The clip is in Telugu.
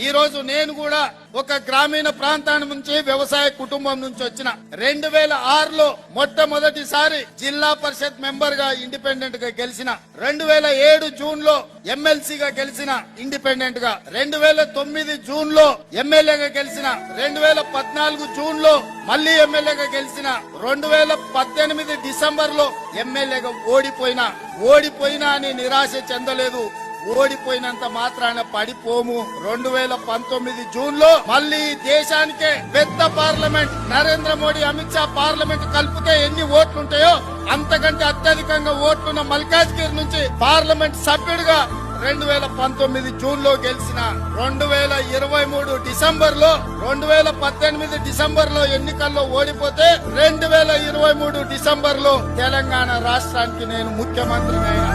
ఈ రోజు నేను కూడా ఒక గ్రామీణ ప్రాంతాన్ని నుంచి వ్యవసాయ కుటుంబం నుంచి వచ్చిన రెండు వేల ఆరులో మొట్టమొదటిసారి జిల్లా పరిషత్ మెంబర్గా ఇండిపెండెంట్గా గెలిచిన రెండు వేల ఏడు జూన్లో ఎమ్మెల్సీగా గెలిచిన ఇండిపెండెంట్గా రెండు వేల తొమ్మిది జూన్లో ఎమ్మెల్యేగా గెలిచిన రెండు వేల పద్నాలుగు జూన్లో మళ్ళీ ఎమ్మెల్యేగా గెలిచిన రెండు వేల పద్దెనిమిది డిసెంబర్లో ఎమ్మెల్యేగా ఓడిపోయినా ఓడిపోయినా అని నిరాశ చెందలేదు ఓడిపోయినంత మాత్రాన పడిపోము. రెండు వేల పంతొమ్మిది జూన్లో మళ్ళీ దేశానికే పెద్ద పార్లమెంట్. నరేంద్ర మోడీ అమిత్ షా పార్లమెంట్ కలిపితే ఎన్ని ఓట్లుంటాయో అంతకంటే అత్యధికంగా ఓట్లున్న మల్కాజ్గిరి నుంచి పార్లమెంట్ సభ్యుడిగా రెండు వేల పంతొమ్మిది జూన్లో గెలిచిన రెండు వేల ఇరవై మూడు డిసెంబర్లో రెండు వేల పద్దెనిమిది డిసెంబర్లో ఎన్నికల్లో ఓడిపోతే రెండు వేల ఇరవై మూడు డిసెంబర్లో తెలంగాణ రాష్ట్రానికి నేను ముఖ్యమంత్రిని అయినా